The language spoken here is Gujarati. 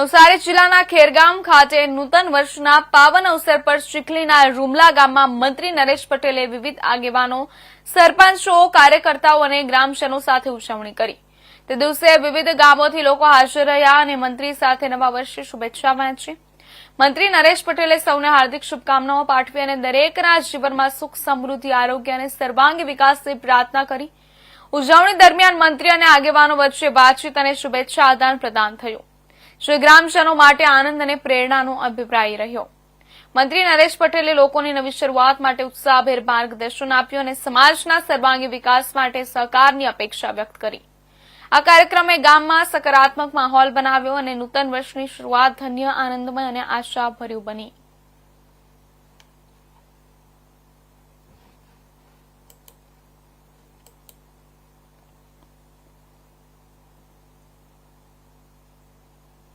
નવસારી જિલ્લાના ખેરગામ ખાતે નૂતન વર્ષના પાવન અવસર પર ચીખલીના રૂમલા ગામમાં મંત્રી નરેશ પટેલે વિવિધ આગેવાનો, સરપંચો, કાર્યકર્તાઓ અને ગ્રામજનો સાથે ઉજવણી કરી. તે દિવસે વિવિધ ગામોથી લોકો હાજર રહ્યા અને મંત્રી સાથે નવા વર્ષે શુભેચ્છા વહેંચી. મંત્રી નરેશ પટેલે સૌને હાર્દિક શુભકામનાઓ પાઠવી અને દરેકના જીવનમાં સુખ, સમૃદ્ધિ, આરોગ્ય અને સર્વાંગી વિકાસની પ્રાર્થના કરી. ઉજવણી દરમિયાન મંત્રી અને આગેવાનો વચ્ચે વાતચીત અને શુભેચ્છા આદાન પ્રદાન થયું. શ્રી ગ્રામજનો માટે આનંદ અને પ્રેરણાનો અભિપ્રાય રહ્યો. મંત્રી નરેશ પટેલે લોકોની નવી શરૂઆત માટે ઉત્સાહભેર માર્ગદર્શન આપ્યું અને સમાજના સર્વાંગી વિકાસ માટે સહકારની અપેક્ષા વ્યક્ત કરી. આ કાર્યક્રમે ગામમાં સકારાત્મક માહોલ બનાવ્યો અને નૂતન વર્ષની શરૂઆત ધન્ય, આનંદમય અને આશાભર્યું બની.